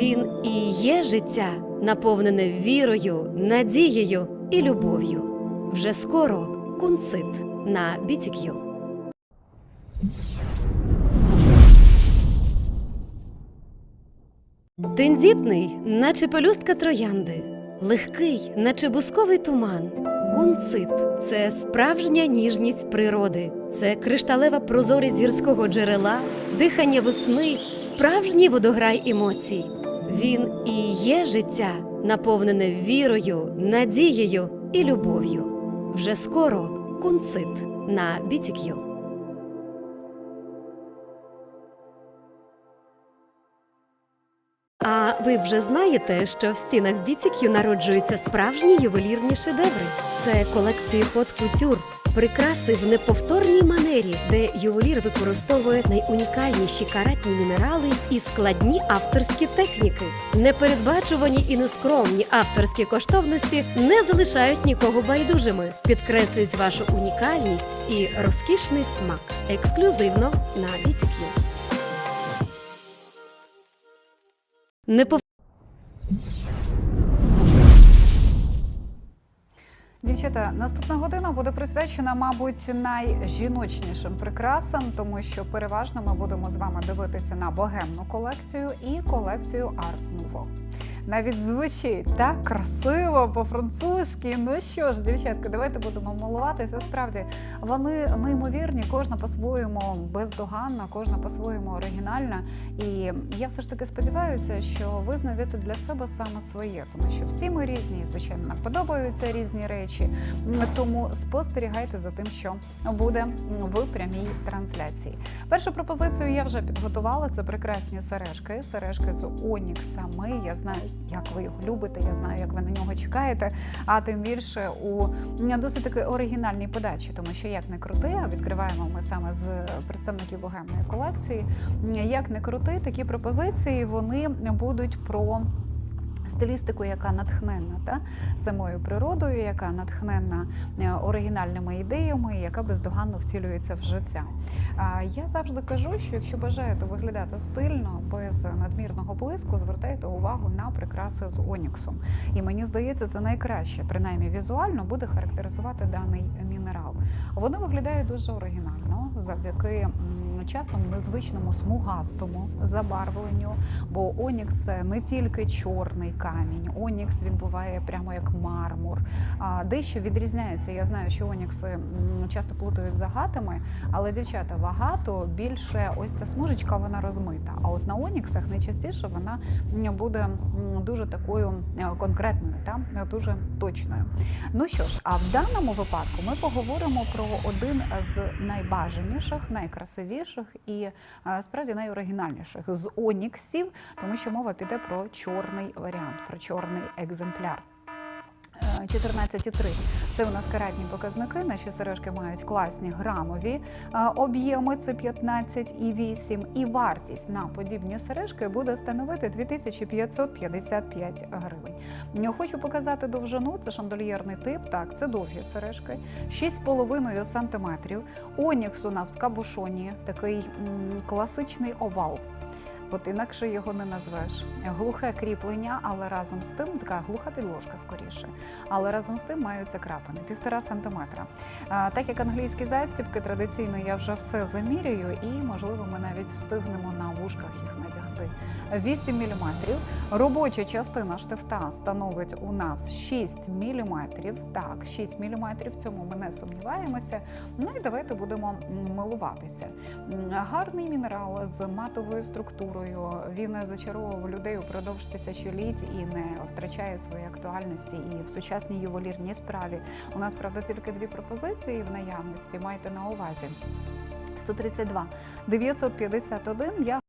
Він і є життя, наповнене вірою, надією і любов'ю. Вже скоро кунцит на BTQ. Тендітний, наче пелюстка троянди, легкий, наче бусковий туман. Кунцит це справжня ніжність природи, це кришталева прозорість гірського джерела, дихання весни, справжній водограй емоцій. Він і є життя, наповнене вірою, надією і любов'ю. Вже скоро кунцит на BTQ. А ви вже знаєте, що в стінах BTQ народжуються справжні ювелірні шедеври. Це колекції Couture, прикраси в неповторній манері, де ювелір використовує найунікальніші каратні мінерали і складні авторські техніки. Непередбачувані і нескромні авторські коштовності не залишають нікого байдужими, підкреслюють вашу унікальність і розкішний смак. Ексклюзивно на BTQ. Не Дівчата, наступна година буде присвячена, мабуть, найжіночнішим прикрасам, тому що переважно ми будемо з вами дивитися на богемну колекцію і колекцію Art Nouveau. Навіть звучить так красиво по-французьки. Ну що ж, дівчатка, давайте будемо милуватися. Справді вони неймовірні, кожна по-своєму бездоганна, кожна по-своєму оригінальна. І я все ж таки сподіваюся, що ви знайдете для себе саме своє, тому що всі ми різні, звичайно, нам подобаються різні речі. Тому спостерігайте за тим, що буде в прямій трансляції. Першу пропозицію я вже підготувала. Це прекрасні сережки, сережки з оніксами. Я знаю, як ви його любите, я знаю, як ви на нього чекаєте. А тим більше у досить таки оригінальній подачі, тому що як не крути, а відкриваємо ми саме з представників богемної колекції. Як не крути, такі пропозиції вони будуть про. Стилістику, яка натхненна та самою природою, яка натхненна е, оригінальними ідеями, яка бездоганно втілюється в життя. Я завжди кажу, що якщо бажаєте виглядати стильно, без надмірного блиску, звертайте увагу на прикраси з оніксом. І мені здається, це найкраще, принаймні візуально, буде характеризувати даний мінерал. Вони виглядають дуже оригінально завдяки м, часом незвичному смугастому забарвленню. Бо онікс не тільки чорний камінь, онікс він буває прямо як мармур. Дещо відрізняється. Я знаю, що онікси часто плутають з агатами, але дівчата в агату більше ось ця смужечка вона розмита. А от на оніксах найчастіше вона буде дуже такою конкретною, та дуже точною. Ну що ж, а в даному випадку ми поговоримо про один з найбажаніших, найкрасивіших і е, справді найоригінальніших з оніксів, тому що мова піде про чорний варіант, про чорний екземпляр. Е, 14,3 це у нас каратні показники. Наші сережки мають класні грамові е, об'єми. Це 15,8. І вартість на подібні сережки буде становити 2555 гривень. Хочу показати довжину. Це шандольєрний тип. Так, це довгі сережки, 6,5 сантиметрів. Онікс у нас в кабушоні, такий м, класичний овал. От інакше його не назвеш. Глухе кріплення, але разом з тим така глуха підложка скоріше. Але разом з тим маються крапини півтора сантиметра. Так як англійські застібки, традиційно я вже все замірюю, і можливо ми навіть встигнемо на вушках їх надягти. 8 мм. Робоча частина штифта становить у нас 6 мм. Так, 6 мм, в цьому ми не сумніваємося. Ну і давайте будемо милуватися. Гарний мінерал з матовою структурою. Він зачаровував людей упродовж тисячоліть і не втрачає своєї актуальності і в сучасній ювелірній справі. У нас правда тільки дві пропозиції в наявності. Майте на увазі. 132 951. Я